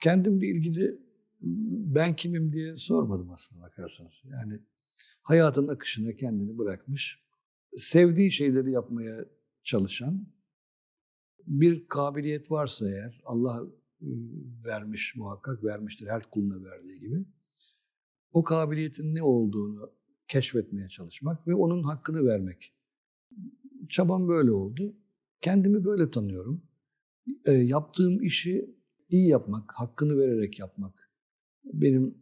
kendimle ilgili ben kimim diye sormadım aslında bakarsanız. Yani hayatın akışına kendini bırakmış, sevdiği şeyleri yapmaya çalışan bir kabiliyet varsa eğer Allah vermiş muhakkak vermiştir her kuluna verdiği gibi. O kabiliyetin ne olduğunu keşfetmeye çalışmak ve onun hakkını vermek. Çabam böyle oldu. Kendimi böyle tanıyorum. E, yaptığım işi iyi yapmak, hakkını vererek yapmak benim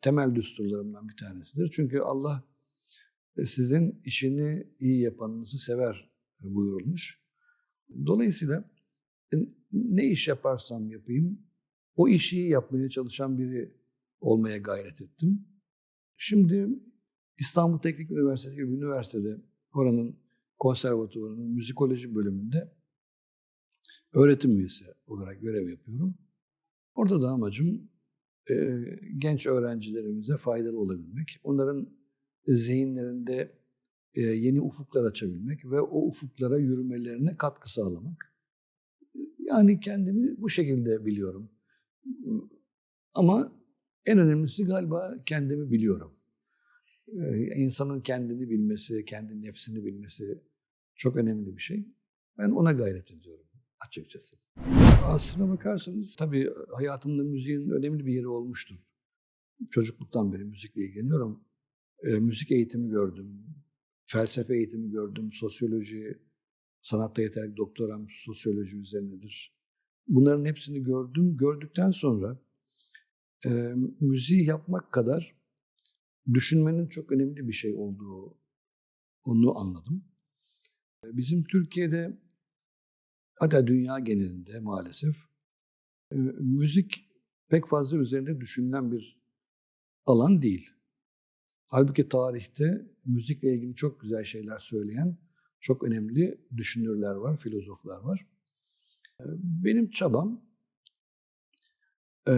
temel düsturlarımdan bir tanesidir. Çünkü Allah e, sizin işini iyi yapanınızı sever buyurulmuş. Dolayısıyla e, ne iş yaparsam yapayım o işi iyi yapmaya çalışan biri olmaya gayret ettim. Şimdi İstanbul Teknik Üniversitesi gibi bir üniversitede oranın konservatuvarının müzikoloji bölümünde öğretim üyesi olarak görev yapıyorum. Orada da amacım e, genç öğrencilerimize faydalı olabilmek, onların zihinlerinde e, yeni ufuklar açabilmek ve o ufuklara yürümelerine katkı sağlamak. Yani kendimi bu şekilde biliyorum. Ama en önemlisi galiba kendimi biliyorum. Ee, insanın kendini bilmesi, kendi nefsini bilmesi çok önemli bir şey. Ben ona gayret ediyorum açıkçası. Aslına bakarsanız tabii hayatımda müziğin önemli bir yeri olmuştur. Çocukluktan beri müzikle ilgileniyorum. E, müzik eğitimi gördüm, felsefe eğitimi gördüm, sosyoloji, sanatta yeterli doktoram sosyoloji üzerinedir. Bunların hepsini gördüm. Gördükten sonra e, müziği yapmak kadar düşünmenin çok önemli bir şey olduğu onu anladım. Bizim Türkiye'de hatta dünya genelinde maalesef e, müzik pek fazla üzerinde düşünülen bir alan değil. Halbuki tarihte müzikle ilgili çok güzel şeyler söyleyen çok önemli düşünürler var, filozoflar var. E, Benim çabam e,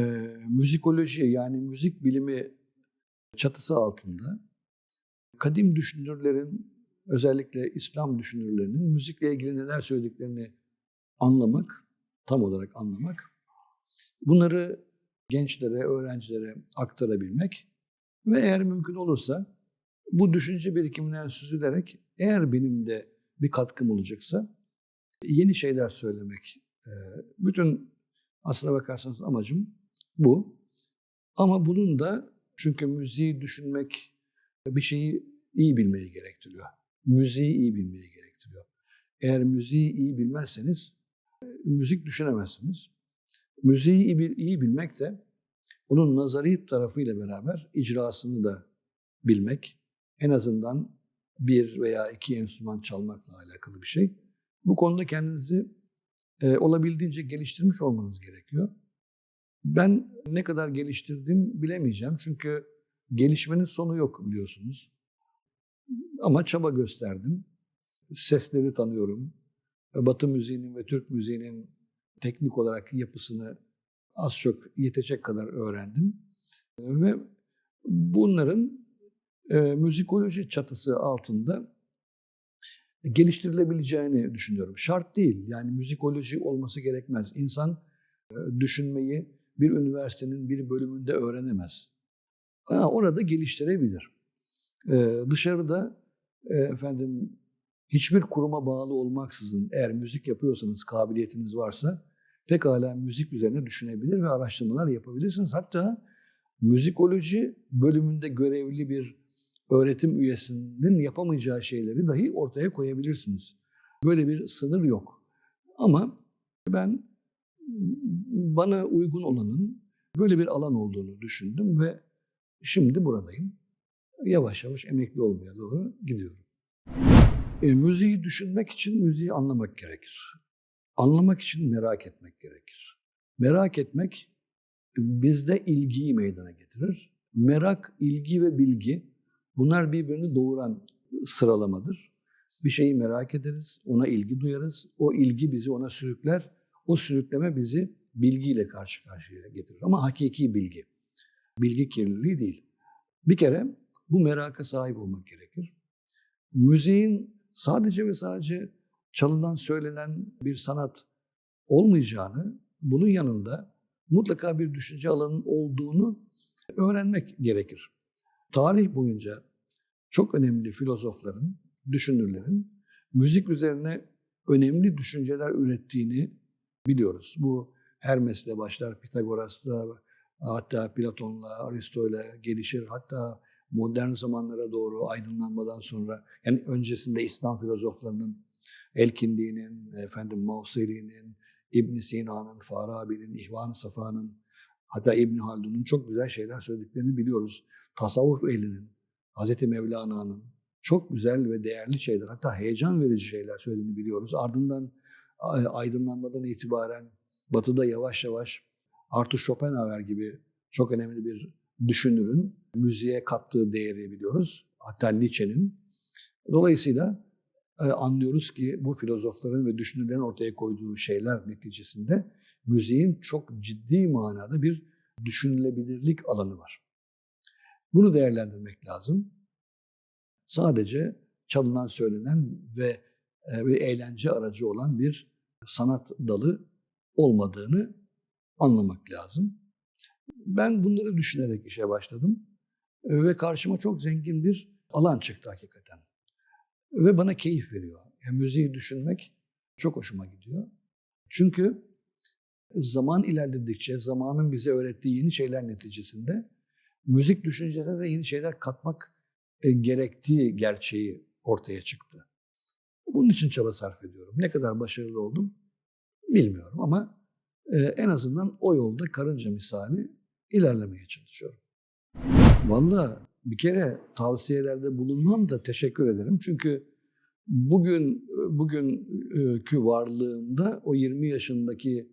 müzikoloji yani müzik bilimi çatısı altında kadim düşünürlerin özellikle İslam düşünürlerinin müzikle ilgili neler söylediklerini anlamak, tam olarak anlamak, bunları gençlere, öğrencilere aktarabilmek ve eğer mümkün olursa bu düşünce birikiminden süzülerek eğer benim de bir katkım olacaksa yeni şeyler söylemek. Ee, Bütün aslına bakarsanız amacım bu. Ama bunun da çünkü müziği düşünmek bir şeyi iyi bilmeyi gerektiriyor. Müziği iyi bilmeyi gerektiriyor. Eğer müziği iyi bilmezseniz e, müzik düşünemezsiniz. Müziği iyi, bil- iyi bilmek de onun nazari tarafıyla beraber icrasını da bilmek. En azından bir veya iki enstrüman çalmakla alakalı bir şey. Bu konuda kendinizi e, olabildiğince geliştirmiş olmanız gerekiyor. Ben ne kadar geliştirdim bilemeyeceğim. Çünkü gelişmenin sonu yok biliyorsunuz. Ama çaba gösterdim. Sesleri tanıyorum. Batı müziğinin ve Türk müziğinin teknik olarak yapısını az çok yetecek kadar öğrendim. Ve bunların e, müzikoloji çatısı altında geliştirilebileceğini düşünüyorum. Şart değil. Yani müzikoloji olması gerekmez. İnsan e, düşünmeyi bir üniversitenin bir bölümünde öğrenemez. Ha, orada geliştirebilir. Ee, dışarıda e, efendim hiçbir kuruma bağlı olmaksızın eğer müzik yapıyorsanız, kabiliyetiniz varsa pekala müzik üzerine düşünebilir ve araştırmalar yapabilirsiniz. Hatta müzikoloji bölümünde görevli bir öğretim üyesinin yapamayacağı şeyleri dahi ortaya koyabilirsiniz. Böyle bir sınır yok. Ama ben bana uygun olanın böyle bir alan olduğunu düşündüm ve şimdi buradayım. Yavaş yavaş emekli olmaya doğru gidiyorum. E, müziği düşünmek için müziği anlamak gerekir. Anlamak için merak etmek gerekir. Merak etmek bizde ilgiyi meydana getirir. Merak, ilgi ve bilgi bunlar birbirini doğuran sıralamadır. Bir şeyi merak ederiz, ona ilgi duyarız. O ilgi bizi ona sürükler. O sürükleme bizi bilgiyle karşı karşıya getirir. Ama hakiki bilgi. Bilgi kirliliği değil. Bir kere bu meraka sahip olmak gerekir. Müziğin sadece ve sadece çalınan, söylenen bir sanat olmayacağını, bunun yanında mutlaka bir düşünce alanının olduğunu öğrenmek gerekir. Tarih boyunca çok önemli filozofların, düşünürlerin müzik üzerine önemli düşünceler ürettiğini biliyoruz. Bu Hermes'le başlar, Pitagoras'la, hatta Platon'la, Aristo'yla gelişir. Hatta modern zamanlara doğru aydınlanmadan sonra, yani öncesinde İslam filozoflarının, Elkindi'nin, efendim Mauseri'nin, İbn Sina'nın, Farabi'nin, İhvan-ı Safa'nın, hatta İbn Haldun'un çok güzel şeyler söylediklerini biliyoruz. Tasavvuf ehlinin, Hazreti Mevlana'nın çok güzel ve değerli şeyler, hatta heyecan verici şeyler söylediğini biliyoruz. Ardından aydınlanmadan itibaren Batı'da yavaş yavaş Arthur Schopenhauer gibi çok önemli bir düşünürün müziğe kattığı değeri biliyoruz. Hatta Nietzsche'nin. Dolayısıyla e, anlıyoruz ki bu filozofların ve düşünürlerin ortaya koyduğu şeyler neticesinde müziğin çok ciddi manada bir düşünülebilirlik alanı var. Bunu değerlendirmek lazım. Sadece çalınan, söylenen ve e, bir eğlence aracı olan bir sanat dalı olmadığını anlamak lazım. Ben bunları düşünerek işe başladım e, ve karşıma çok zengin bir alan çıktı hakikaten. Ve bana keyif veriyor. Yani müziği düşünmek çok hoşuma gidiyor. Çünkü zaman ilerledikçe, zamanın bize öğrettiği yeni şeyler neticesinde müzik düşüncesine de yeni şeyler katmak e, gerektiği gerçeği ortaya çıktı. Bunun için çaba sarf ediyorum. Ne kadar başarılı oldum bilmiyorum ama e, en azından o yolda karınca misali ilerlemeye çalışıyorum. Vallahi bir kere tavsiyelerde bulunmam da teşekkür ederim. Çünkü bugün bugünkü varlığımda o 20 yaşındaki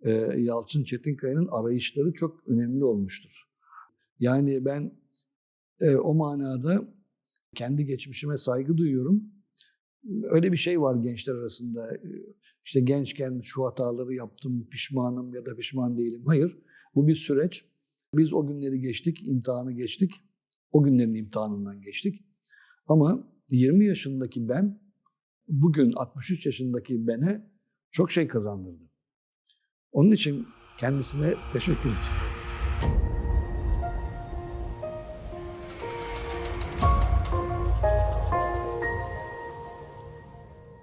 e, Yalçın Çetinkaya'nın arayışları çok önemli olmuştur. Yani ben e, o manada kendi geçmişime saygı duyuyorum. Öyle bir şey var gençler arasında. İşte gençken şu hataları yaptım, pişmanım ya da pişman değilim. Hayır, bu bir süreç. Biz o günleri geçtik, imtihanı geçtik. O günlerin imtihanından geçtik. Ama 20 yaşındaki ben, bugün 63 yaşındaki bene çok şey kazandırdı. Onun için kendisine teşekkür ederim.